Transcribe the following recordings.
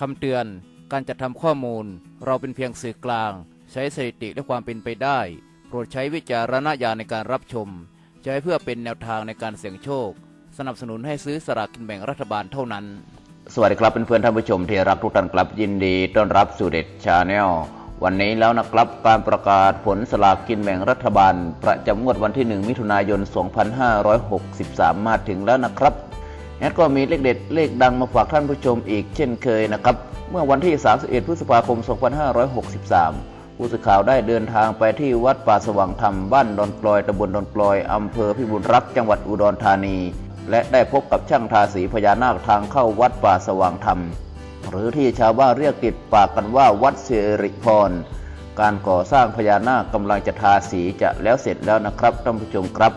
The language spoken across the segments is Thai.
คำเตือน การจัดทำข้อมูล เราเป็นเพียงสื่อกลาง ใช้สถิติและความเป็นไปได้ โปรดใช้วิจารณญาณในการรับชม ใช้เพื่อเป็นแนวทางในการเสี่ยงโชค สนับสนุนให้ซื้อสลากกินแบ่งรัฐบาลเท่านั้น สวัสดีครับเพื่อนๆท่านผู้ชมที่รักทุกท่านครับยินดี ต้อนรับสู่เด็ดชาแนลวันนี้แล้วนะครับการประกาศผลสลากกินแบ่งรัฐบาล ประจำงวดวันที่ 1 มิถุนายน 2563 มาถึงแล้วนะครับ แอดก็มีเลขเด็ดเลขดังมาฝากท่านผู้ชมอีกเช่นเคยนะครับ เมื่อวันที่ 31 พฤษภาคม 2563 ผู้สื่อข่าวได้เดินทางไปที่วัดป่าสว่างธรรมบ้านดอนกลอยตำบลดอนกลอยอำเภอพิบูลรักษ์จังหวัดอุดรธานี และได้พบกับช่างทาสีพญานาคทางเข้าวัดป่าสว่างธรรม หรือที่ชาวบ้านเรียกติดปากกันว่าวัดสิริพร การก่อสร้างพญานาคกำลังจะทาสีจะแล้วเสร็จแล้วนะครับท่านผู้ชมครับ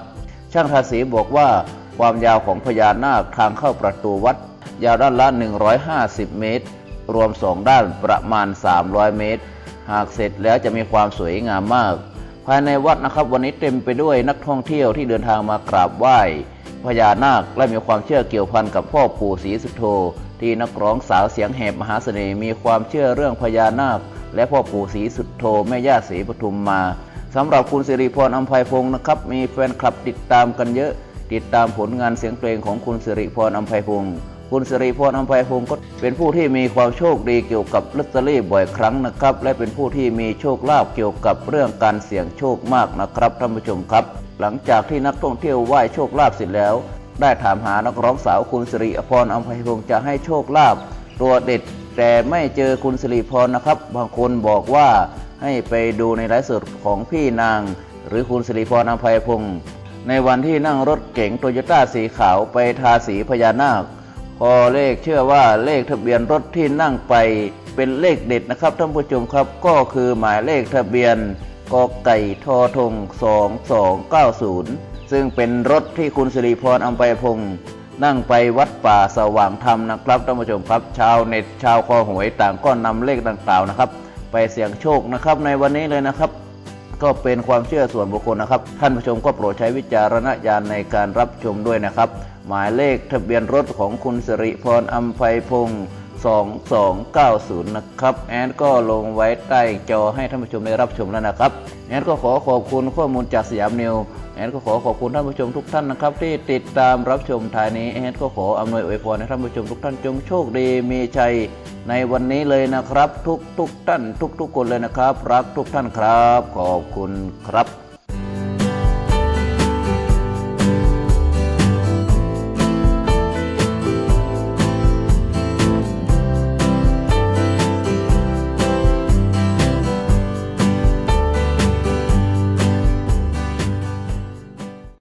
ช่างทาสีบอกว่า ความยาวของพญานาคทางเข้าประตูวัด ยาวด้านละ 150 เมตร รวมสองด้านประมาณ 300 เมตร หากเสร็จแล้วจะมีความสวยงามมาก ภายในวัดนะครับวันนี้เต็มไปด้วยนักท่องเที่ยวที่เดินทางมากราบไหว้พญานาคและมีความเชื่อเกี่ยวพันกับพ่อปู่ศรีสุโธที่นักร้องสาวเสียงแหบมหาเสน่ห์มีความเชื่อเรื่องพญานาค และพ่อปู่ศรีสุโธแม่ย่าศรีปทุมมาสำหรับคุณสิริพรอัมภัยพงศ์นะครับ มีแฟนคลับติดตามกันเยอะ ติดตามผลงานเสียงเพลงของคุณสิริพรอัมภัยพงศ์คุณสิริพรอัมภัยพงศ์ก็เป็นผู้ที่มีความโชคดีเกี่ยวกับลอตเตอรี่บ่อยครั้งนะครับ และเป็นผู้ที่มีโชคลาภเกี่ยวกับเรื่องการเสี่ยงโชคมากนะครับท่านผู้ชมครับ หลังจากที่นักท่องเที่ยวไหว้โชคลาภเสร็จแล้ว ได้ถามหานักร้องสาวคุณสิริพรอัมภัยพงศ์จะให้โชคลาภตัวเด็ด แต่ไม่เจอคุณสิริพรนะครับ บางคนบอกว่าให้ไปดูในไลฟ์สดของพี่นาง หรือคุณสิริพรอัมภัยพงศ์ ในวันที่นั่งรถเก๋งโตโยต้าสีขาวไปทาสีพญานาค พอเลขเชื่อว่าเลขทะเบียนรถที่นั่งไปเป็นเลขเด็ดนะครับท่านผู้ชมครับก็คือหมายเลขทะเบียนกไก่ทอทง 2290 ซึ่งเป็นรถที่คุณสิริพรอัมไปพงศ์นั่งไปวัดป่าสว่างธรรมนะครับท่านผู้ชมครับ ชาวเน็ตชาวคอหวยต่างก็นำเลขดังกล่าวนะครับ ไปเสี่ยงโชคนะครับในวันนี้เลยนะครับ ก็เป็นความเชื่อส่วนบุคคลนะครับ ท่านผู้ชมก็โปรดใช้วิจารณญาณในการรับชมด้วยนะครับ หมายเลขทะเบียนรถของคุณสิริพรอัมภัยพงศ์2290 นะครับ แอนก็ลงไว้ใต้จอให้ท่านผู้ชมได้รับชมแล้วนะครับ แอนก็ขอขอบคุณข้อมูลจากสยามนิว แอนก็ขอขอบคุณท่านผู้ชมทุกท่านนะครับ ที่ติดตามรับชมทายนี้ แอนก็ขออำนวยอวยพรให้ท่านผู้ชมทุกท่านจงโชคดีมีชัย ในวันนี้เลยนะครับทุกทุกๆท่านทุกๆคนเลยนะครับ รักทุกท่านครับ ขอบคุณครับ